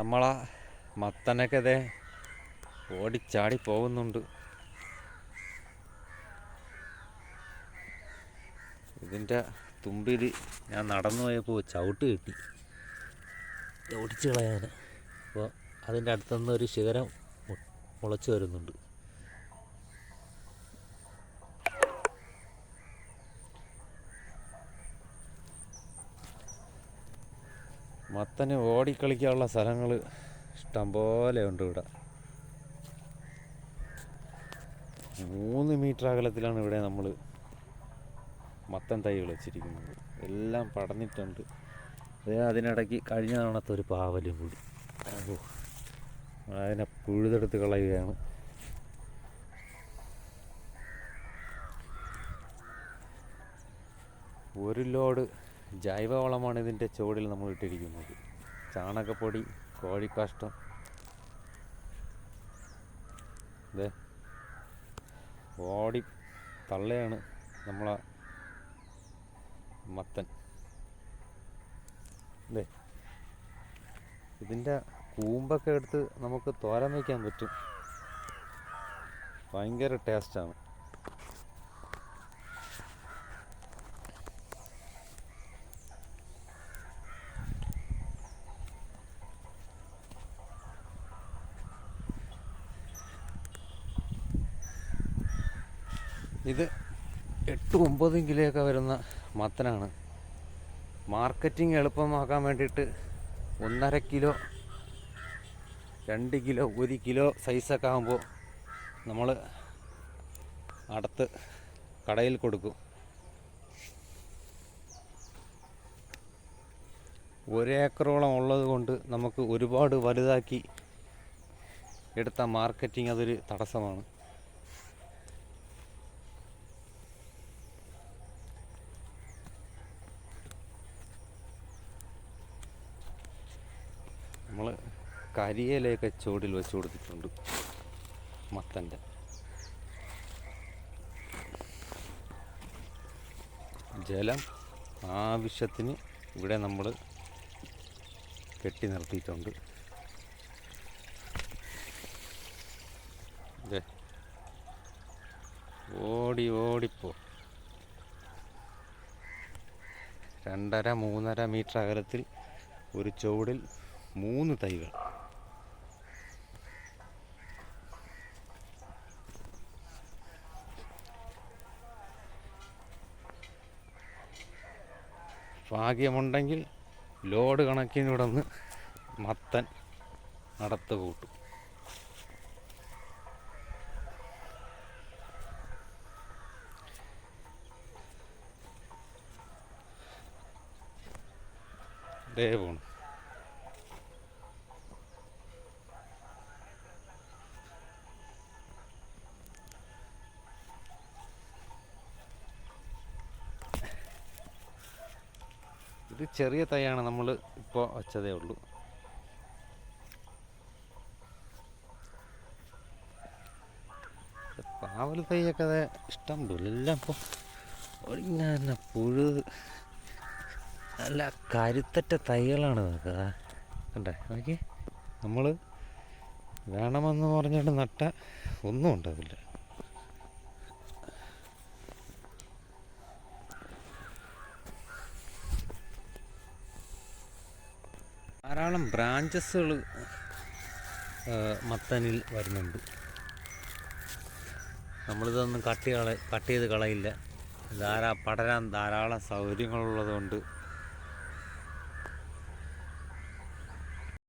നമ്മളാ മത്തനൊക്കെ ഇതേ ഓടിച്ചാടി പോകുന്നുണ്ട്. ഇതിന്റെ തുമ്പിൽ ഞാൻ നടന്നു പോയപ്പോൾ ചവിട്ട് കിട്ടി. ഓടിച്ചു കളയാൻ അപ്പോൾ അതിന്റെ അടുത്തുനിന്ന് ഒരു ശിഖരം മുളച്ചു മുളച്ച് വരുന്നുണ്ട്. മത്തന് ഓടിക്കളിക്കാനുള്ള സ്ഥലങ്ങൾ ഇഷ്ടംപോലെ ഉണ്ട് ഇവിടെ. മൂന്ന് മീറ്റർ അകലത്തിലാണ് ഇവിടെ നമ്മൾ മത്തൻ തൈകൾ വെച്ചിരിക്കുന്നത്. എല്ലാം പടന്നിട്ടുണ്ട് അതേ അതിനിടയ്ക്ക് കഴിഞ്ഞ തവണത്തെ ഒരു പാവലും കൂടി. അതിനെ പുഴുതെടുത്ത് കളയുകയാണ്. ഒരു ലോഡ് ജൈവവളമാണ് ഇതിന്റെ ചുവടിൽ നമ്മൾ ഇട്ടിരിക്കുന്നത് ചാണകപ്പൊടി കോഴിക്കാഷ്ടം. ഇതേ ഓടി തള്ളയാണ് നമ്മളെ മത്തൻ. അല്ലേ ഇതിന്റെ കൂമ്പൊക്കെ എടുത്ത് നമുക്ക് തോരൻ വയ്ക്കാൻ പറ്റും. ഭയങ്കര ടേസ്റ്റാണ്. ഇത് എട്ട് ഒമ്പത് കിലോയൊക്കെ വരുന്ന മത്തനാണ്. മാർക്കറ്റിംഗ് എളുപ്പമാക്കാൻ വേണ്ടിയിട്ട് ഒന്നര കിലോ രണ്ട് കിലോ ഒരു കിലോ സൈസൊക്കെ ആകുമ്പോൾ നമ്മൾ അടുത്ത് കടയിൽ കൊടുക്കും. ഒരേക്കറോളം ഉള്ളത് കൊണ്ട് നമുക്ക് ഒരുപാട് വലുതാക്കി എടുത്ത മാർക്കറ്റിംഗ് അതൊരു തടസ്സമാണ് നമ്മൾ കരിയിലയൊക്കെ ചുവടിൽ വെച്ച് കൊടുത്തിട്ടുണ്ട് മത്തന്റെ. ജലം ആവശ്യത്തിന് ഇവിടെ നമ്മൾ കെട്ടി നിർത്തിയിട്ടുണ്ട്. ഓടി ഓടിപ്പോ. രണ്ടര മൂന്നര മീറ്റർ അകലത്തിൽ ഒരു ചുവടിൽ മൂന്ന് തൈകൾ. ഭാഗ്യമുണ്ടെങ്കിൽ ലോഡ് കണക്കിന് ഇവിടെ നിന്ന് മത്തൻ നടത്ത് കൂട്ടും. ദേ ഇത് ചെറിയ തൈയാണ് നമ്മൾ ഇപ്പോൾ വെച്ചതേ ഉള്ളൂ. പാവൽ തൈയൊക്കെ അതെ ഇഷ്ടം പോലെ എല്ലാം ഇപ്പോൾ പുഴു. നല്ല കരുത്തറ്റ തൈകളാണ് നമുക്ക് കണ്ടേ? നോക്കി നമ്മൾ വേണമെന്ന് പറഞ്ഞിട്ട് നട്ട ഒന്നും ഉണ്ടാവില്ല. ധാരാളം ബ്രാഞ്ചസുകൾ മത്തനിൽ വരുന്നുണ്ട്. നമ്മളിതൊന്നും കട്ട് കള കട്ട് ചെയ്ത് കളയില്ല. ധാരാ പടരാൻ ധാരാളം സൗകര്യങ്ങളുള്ളതുകൊണ്ട്